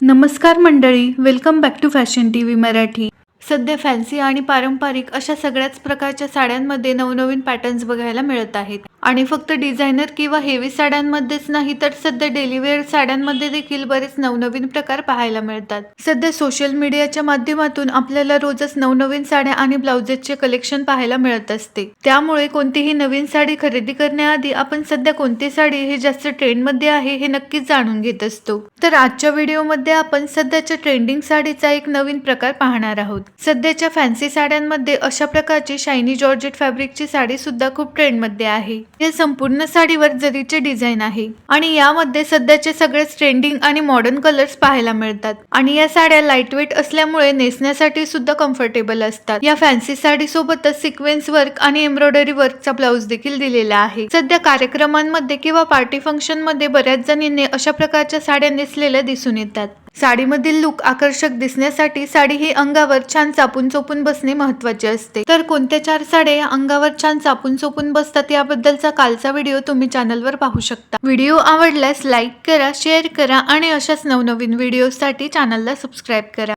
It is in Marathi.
नमस्कार मंडळी welcome back to fashion T V Marathi. सध्या फॅन्सी आणि पारंपरिक अशा सगळ्याच प्रकारच्या साड्यांमध्ये नवनवीन पॅटर्न्स बघायला मिळत आहेत. आणि फक्त डिझायनर किंवा हेवी साड्यांमध्येच नाही तर सध्या डेलीवेअर साड्यांमध्ये देखील बरेच नवनवीन प्रकार पाहायला मिळतात. सध्या सोशल मीडियाच्या माध्यमातून आपल्याला रोजच नवनवीन साड्या आणि ब्लाउजेसचे कलेक्शन पाहायला मिळत असते. त्यामुळे कोणतीही नवीन साडी खरेदी करण्याआधी आपण सध्या कोणती साडी हे जास्त ट्रेंडमध्ये आहे हे नक्कीच जाणून घेत असतो. तर आजच्या व्हिडिओमध्ये आपण सध्याच्या ट्रेंडिंग साडीचा एक नवीन प्रकार पाहणार आहोत. सध्याच्या फॅन्सी साड्यांमध्ये अशा प्रकारची शायनी जॉर्जेट फॅब्रिकची साडी सुद्धा खूप ट्रेंडमध्ये आहे. या संपूर्ण साडीवर जरीचे डिझाईन आहे आणि यामध्ये सध्याचे सगळेच ट्रेंडिंग आणि मॉडर्न कलर्स पाहायला मिळतात. आणि या साड्या लाइट वेट असल्यामुळे नेसण्यासाठी सुद्धा कम्फर्टेबल असतात. या फॅन्सी साडी सोबतच सिक्वेन्स वर्क आणि एम्ब्रॉयडरी वर्कचा ब्लाउज देखील दिलेला आहे. सध्या कार्यक्रमांमध्ये किंवा पार्टी फंक्शनमध्ये बऱ्याच जणींनी अशा प्रकारच्या साड्या नेसलेल्या दिसून येतात. साडीमधील लुक आकर्षक दिसण्यासाठी साडी ही अंगावर छान चापून चोपून बसणे महत्त्वाचे असते. तर कोणत्या चार साड्या अंगावर छान चापून चोपून बसतात याबद्दलचा कालचा व्हिडिओ तुम्ही चॅनलवर पाहू शकता. व्हिडिओ आवडल्यास लाईक करा शेअर करा आणि अशाच नवनवीन व्हिडिओसाठी चॅनलला सबस्क्राईब करा.